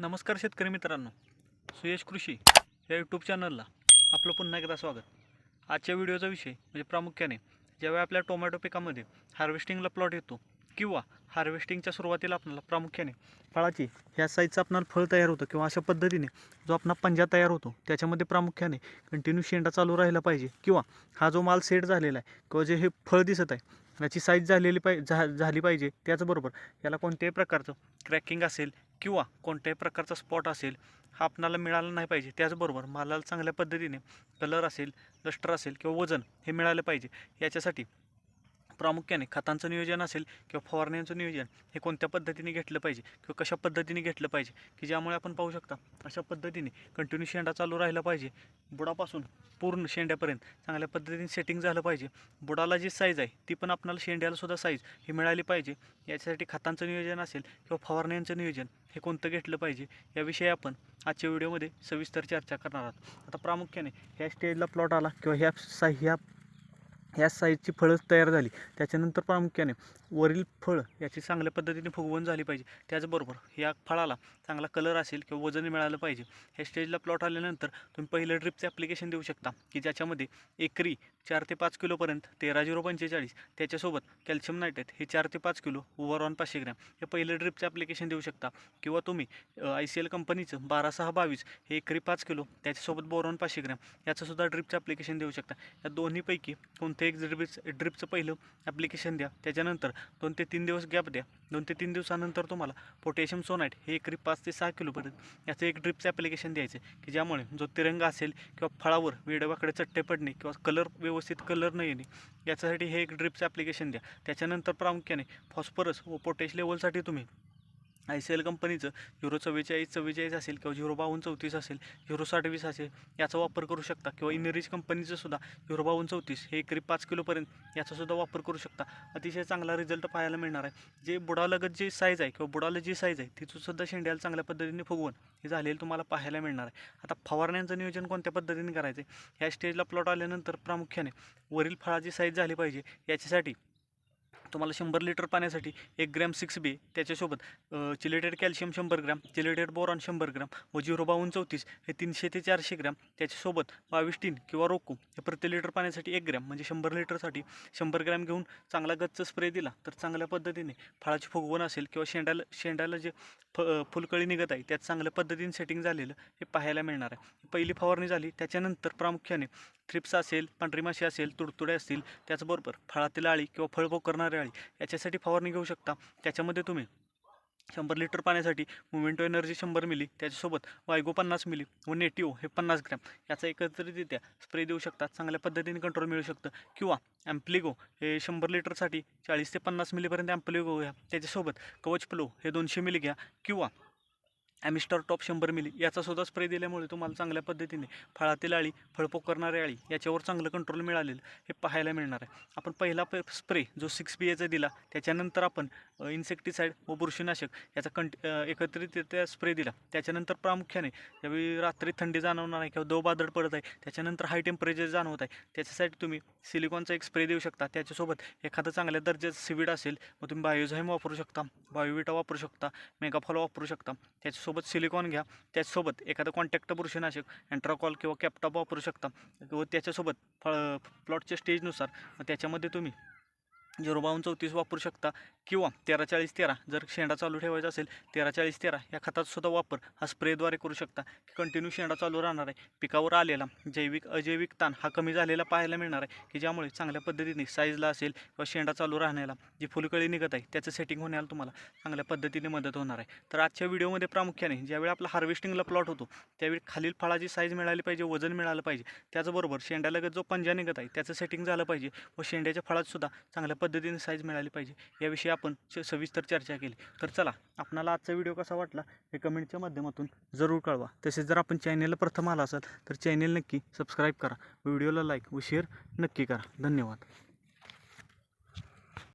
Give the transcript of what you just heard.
नमस्कार शेतकरी मित्रांनो. सुयश कृषी या यूट्यूब चॅनलला आपलं पुन्हा एकदा स्वागत. आजच्या व्हिडिओचा विषय म्हणजे प्रामुख्याने ज्यावेळी आपल्या टोमॅटो पिकामध्ये हार्वेस्टिंगला प्लॉट येतो किंवा हार्वेस्टिंगच्या सुरुवातीला आपल्याला प्रामुख्याने फळाची ह्या साईजचं आपणाला फळ तयार होतं किंवा अशा पद्धतीने जो आपला पंजा तयार होतो त्याच्यामध्ये प्रामुख्याने कंटिन्यू शेंडा चालू राहिला पाहिजे किंवा हा जो माल सेट झालेला आहे किंवा जे हे फळ दिसत आहे याची साईज झालेली पाहि झा झाली पाहिजे त्याचबरोबर याला कोणत्याही प्रकारचं क्रॅकिंग असेल किंवा कोणत्याही प्रकारचा स्पॉट असेल हा आपणाला मिळाला नाही पाहिजे त्याचबरोबर मालाला चांगल्या पद्धतीने कलर असेल लस्टर असेल किंवा वजन हे मिळालं पाहिजे. याच्यासाठी प्रामुख्याने खतांचं नियोजन असेल किंवा फवारण्यांचं नियोजन हे कोणत्या पद्धतीने घेतलं पाहिजे किंवा कशा पद्धतीने घेतलं पाहिजे की ज्यामुळे आपण पाहू शकता अशा पद्धतीने कंटिन्यू शेंडा चालू राहिला पाहिजे. बुडापासून पूर्ण शेंड्यापर्यंत चांगल्या पद्धतीने सेटिंग झालं पाहिजे. बुडाला जी साईज आहे ती पण आपल्याला शेंड्यालासुद्धा साईज ही मिळाली पाहिजे. याच्यासाठी खतांचं नियोजन असेल किंवा फवारण्यांचं नियोजन हे कोणतं घेतलं पाहिजे याविषयी आपण आजच्या व्हिडिओमध्ये सविस्तर चर्चा करणार आहोत. आता प्रामुख्याने ह्या स्टेजला प्लॉट आला किंवा ह्या साई ह्या ह्या साईजची फळं तयार झाली. त्याच्यानंतर प्रामुख्याने वरील फळ याची चांगल्या पद्धतीने फुगवण झाली पाहिजे. त्याचबरोबर या फळाला चांगला कलर असेल किंवा वजन मिळालं पाहिजे. ह्या स्टेजला प्लॉट आल्यानंतर तुम्ही पहिलं ड्रिपचे ॲप्लिकेशन देऊ शकता की ज्याच्यामध्ये एकरी चार ते पाच किलोपर्यंत तेरा झिरो पंचेचाळीस त्याच्यासोबत कॅल्शियम नायट्रेट हे चार ते पाच किलो ओव्हर ऑन पाचशे ग्रॅम हे पहिलं ड्रिपचे ॲप्लिकेशन देऊ शकता. किंवा तुम्ही आय सी एल कंपनीचं बारा सहा बावीस हे एकरी पाच किलो त्याच्यासोबत बोरॉन पाचशे ग्रॅम याचंसुद्धा ड्रिपचं ॲप्लिकेशन देऊ शकता. या दोन्हीपैकी कोणतं एक ड्रिप्स ड्रिपचं पहिलं ॲप्लिकेशन द्या त्याच्यानंतर दोन ते तीन दिवस गॅप द्या. दोन ते तीन दिवसानंतर तुम्हाला पोटॅशियम सोनाईट हे एकरी पाच ते सहा किलोपर्यंत याचं एक ड्रिपचं ॲप्लिकेशन द्यायचं आहे की ज्यामुळे जो तिरंगा असेल किंवा फळावर वेडवाकडे चट्टे पडणे किंवा कलर व्यवस्थित कलर न येणे याच्यासाठी हे एक ड्रिपचं ॲप्लिकेशन द्या. त्याच्यानंतर प्रामुख्याने फॉस्फरस व पोटॅश लेवलसाठी तुम्ही आय सी एल कंपनीचं झिरो चव्वेचाळीस चव्वेचाळीस असेल किंवा झिरो बावन्न चौतीस असेल झिरो साठ वीस असेल याचा वापर करू शकता. किंवा इनरिच कंपनीचं सुद्धा झिरो बावन्न चौतीस हे करीब पाच किलोपर्यंत याचासुद्धा वापर करू शकता. अतिशय चांगला रिझल्ट पाहायला मिळणार आहे. जे बुडालगत जी साईज आहे किंवा बुडाला जी साईज आहे तिथंसुद्धा शेंड्याला चांगल्या पद्धतीने फुगवून हे झालेलं तुम्हाला पाहायला मिळणार आहे. आता फवारण्यांचं नियोजन कोणत्या पद्धतीने करायचं आहे? ह्या स्टेजला प्लॉट आल्यानंतर प्रामुख्याने वरील फळाची साईज झाली पाहिजे. याच्यासाठी तुम्हाला शंभर लिटर पाण्यासाठी एक ग्रॅम सिक्स बी त्याच्यासोबत चिलेटेड कॅल्शियम शंभर ग्रॅम चिलेटेड बोरॉन शंभर ग्रॅम व झिरो बावन्न चौतीस हे तीनशे ते चारशे ग्रॅम त्याच्यासोबत बावीस टीन किंवा रोको हे प्रति लिटर पाण्यासाठी एक ग्रॅम म्हणजे शंभर लिटरसाठी शंभर ग्रॅम घेऊन चांगला गच्च स्प्रे दिला तर चांगल्या पद्धतीने फळाची फुगवण असेल किंवा शेंडाला शेंड्याला जे फ फुलकळी निघत आहे. त्यात चांगल्या पद्धतीने सेटिंग झालेलं हे पाहायला मिळणार आहे. पहिली फवारणी झाली त्याच्यानंतर प्रामुख्याने थ्रिप्स असेल पांढरी माशी असेल तुडतुडे असतील त्याचबरोबर फळातील आळी किंवा फळ पोकरणारी आळी याच्यासाठी फवारणी घेऊ शकता. त्याच्यामध्ये तुम्ही शंभर लिटर पाण्यासाठी मुमेंटो एनर्जी शंभर मिली त्याच्यासोबत वायगो पन्नास मिली व नेटिओ हे पन्नास ग्रॅम याचा एकत्रितरित्या स्प्रे देऊ शकतात. चांगल्या पद्धतीने कंट्रोल मिळू शकतं. किंवा ॲम्प्लिगो हे शंभर लिटरसाठी चाळीस ते पन्नास मिलीपर्यंत ॲम्प्लिगो घ्या. त्याच्यासोबत कवच प्लो हे दोनशे मिली घ्या. किंवा ॲमिस्टर टॉप शंभर मिली. याचासुद्धा स्प्रे दिल्यामुळे तुम्हाला चांगल्या पद्धतीने फळातील आळी फळपोक करणारी आळी याच्यावर चांगलं कंट्रोल मिळालेलं हे पाहायला मिळणार आहे. आपण पहिला प स्प्रे जो सिक्स बी एचा दिला त्याच्यानंतर आपण इन्सेक्टिसाईड व बुरशीनाशक याचा कंट एकत्रितरित्या स्प्रे दिला. त्याच्यानंतर प्रामुख्याने ज्यावेळी रात्री थंडी जाणवणार आहे किंवा दव बादळ पडत आहे त्याच्यानंतर हाय टेम्परेचर जाणवत आहे. त्याच्यासाठी तुम्ही सिलिकॉनचा एक स्प्रे देऊ शकता. त्याच्यासोबत एखादं चांगल्या दर्जाचं सिविड असेल मग तुम्ही बायोझाईम वापरू शकता बायोविटा वापरू शकता मेगाफॉल वापरू शकता. सोबत सिलिकॉन घ्या. त्याचसोबत एखादं कॉन्टॅक्ट बुरशीनाशक अँट्राकॉल किंवा कॅपटॉप वापरू शकता. व त्याच्यासोबत फळ प्लॉटच्या स्टेजनुसार त्याच्यामध्ये तुम्ही झिरो बावन्न चौतीस वापरू शकता. किंवा तेरा चाळीस तेरा जर शेंडा चालू ठेवायचा असेल तेरा चाळीस तेरा या खताचा सुद्धा वापर हा स्प्रेद्वारे करू शकता. कंटिन्यू शेंडा चालू राहणार आहे. पिकावर आलेला जैविक अजैविक ताण हा कमी झालेला पाहायला मिळणार आहे. की ज्यामुळे चांगल्या पद्धतीने साईजला असेल किंवा शेंडा चालू राहण्याला जी फुलकळी निघत आहे त्याचं सेटिंग होण्याला तुम्हाला चांगल्या पद्धतीने मदत होणार आहे. तर आजच्या व्हिडिओमध्ये प्रामुख्याने ज्यावेळी आपला हार्वेस्टिंगला प्लॉट होतो त्यावेळी खालील फळाची साईज मिळाली पाहिजे वजन मिळालं पाहिजे. त्याचबरोबर शेंड्यालगत जो पंजा निघत आहे त्याचं सेटिंग झालं पाहिजे व शेंड्याच्या फळात सुद्धा चांगल्या पद्धतीने साईज मिळाली पाहिजे. याविषयी आपण च सविस्तर चर्चा केली. तर चला आपणाला आजचा व्हिडिओ कसा वाटला हे कमेंटच्या माध्यमातून जरूर कळवा. तसेच जर आपण चॅनेलला प्रथम आला असाल तर चॅनेल नक्की सबस्क्राईब करा. व्हिडिओला लाईक व शेअर नक्की करा. धन्यवाद.